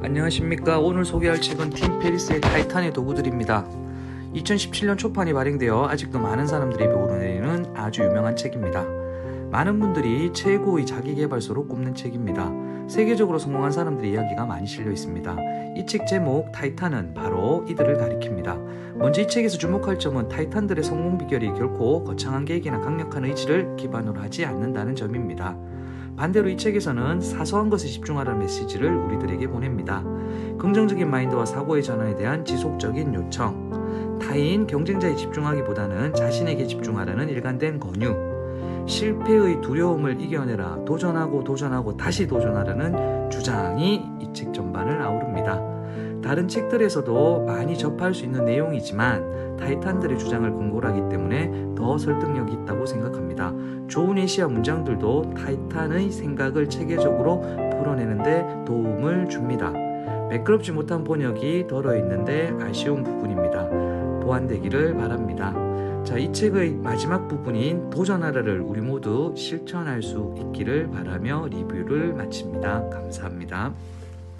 안녕하십니까. 오늘 소개할 책은 팀 페리스의 타이탄의 도구들입니다. 2017년 초판이 발행되어 아직도 많은 사람들이 오르내리는 아주 유명한 책입니다. 많은 분들이 최고의 자기개발서로 꼽는 책입니다. 세계적으로 성공한 사람들의 이야기가 많이 실려 있습니다. 이 책 제목 타이탄은 바로 이들을 가리킵니다. 먼저 이 책에서 주목할 점은 타이탄들의 성공 비결이 결코 거창한 계획이나 강력한 의지를 기반으로 하지 않는다는 점입니다. 반대로 이 책에서는 사소한 것에 집중하라는 메시지를 우리들에게 보냅니다. 긍정적인 마인드와 사고의 전환에 대한 지속적인 요청, 타인 경쟁자에 집중하기보다는 자신에게 집중하라는 일관된 권유, 실패의 두려움을 이겨내라, 도전하고 도전하고 다시 도전하라는 주장이 이 책 전반을 아우릅니다. 다른 책들에서도 많이 접할 수 있는 내용이지만 타이탄들의 주장을 근거로 하기 때문에 더 설득력이 있다고 생각합니다. 좋은 예시와 문장들도 타이탄의 생각을 체계적으로 풀어내는데 도움을 줍니다. 매끄럽지 못한 번역이 덜어 있는데 아쉬운 부분입니다. 보완되기를 바랍니다. 자, 이 책의 마지막 부분인 도전하라를 우리 모두 실천할 수 있기를 바라며 리뷰를 마칩니다. 감사합니다.